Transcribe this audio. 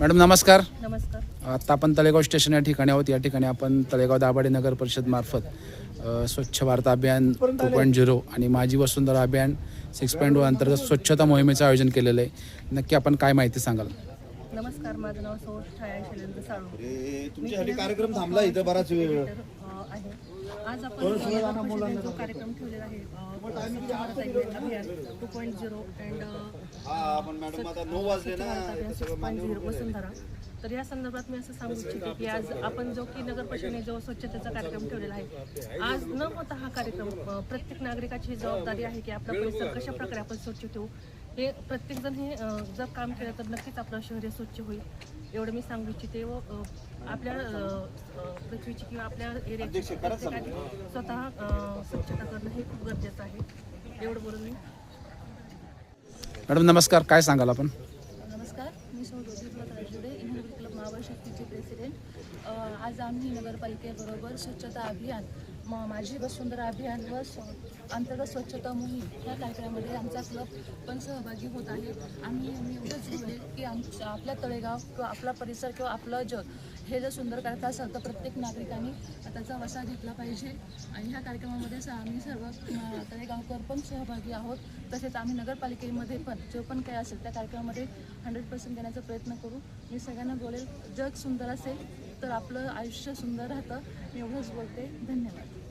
Madam नमस्कार. नमस्कार. आता आपण तळेगाव स्टेशन या ठिकाणी आहोत. या ठिकाणी आपण तळेगाव दाभाडे नगर परिषद मार्फत अ, Swachh Bharat Abhiyan two point zero आणि माझी वसुंधरा अभियान सिक्स पॉईंट वन अंतर्गत स्वच्छता मोहिमेचं आयोजन केलेलं आहे. नक्की आपण काय माहिती सांगाल? नमस्कार माझं नाव सौ छाया शैलेंद्र साळू तुमच्यासाठी कार्यक्रम थांबला इथं बराच वेळ. आहे. आज आपण परिषदेने जो कार्यक्रम ठेवलेला आहे अ, Swachh Bharat Abhiyan two point zero and आपण मॅडम आता नऊ वाजले ना इथं सगळं मान्य झिरो वसुंधरा. तर या संदर्भात मी असं सांगू इच्छिते की आज आपण जो की नगर परिषदेने जो स्वच्छतेचा कार्यक्रम ठेवलेला आहे आज न होता हा कार्यक्रम प्रत्येक नागरिकाची ही जबाबदारी आहे की आपला परिसर कशा प्रकारे आपण स्वच्छ ठेवू हे प्रत्येकजण हे जर काम केलं तर नक्कीच आपलं शहर स्वच्छ होईल एवढं मी सांगू इच्छिते व आपल्या पृथ्वीची किंवा आपल्या एरियाची स्वतः स्वच्छता करणं हे खूप गरजेचं आहे. एवढं बोलून मी. मॅडम नमस्कार. काय सांगाल आपण? नमस्कार. मी सौ ज्योतिर्मत राजुडे इंडियन क्लब महाबळ शक्तीचे प्रेसिडेंट. आज आम्ही नगरपालिकेबरोबर स्वच्छता अभियान म माझी वसुंधरा अभियान व स्व अंतर्गत स्वच्छता मोहीम या कार्यक्रमामध्ये आमचा क्लब पण सहभागी होत आहे. आम्ही मी एवढंच बोलेल की आम आपल्या तळेगाव किंवा आपला परिसर किंवा आपलं जग हे जर सुंदर करायचं असेल तर प्रत्येक नागरिकांनी त्याचा वसा घेतला पाहिजे. आणि ह्या कार्यक्रमामध्ये स- आम्ही सर्व तळेगावकर पण सहभागी आहोत. तसेच आम्ही नगरपालिकेमध्ये पण जो पण काही असेल त्या कार्यक्रमामध्ये हंड्रेड पर्सेंट देण्याचा प्रयत्न करू. मी सगळ्यांना बोलेल जग सुंदर असेल. तर आपलं आयुष्य सुंदर राहतं. मी एवढंच बोलते. धन्यवाद.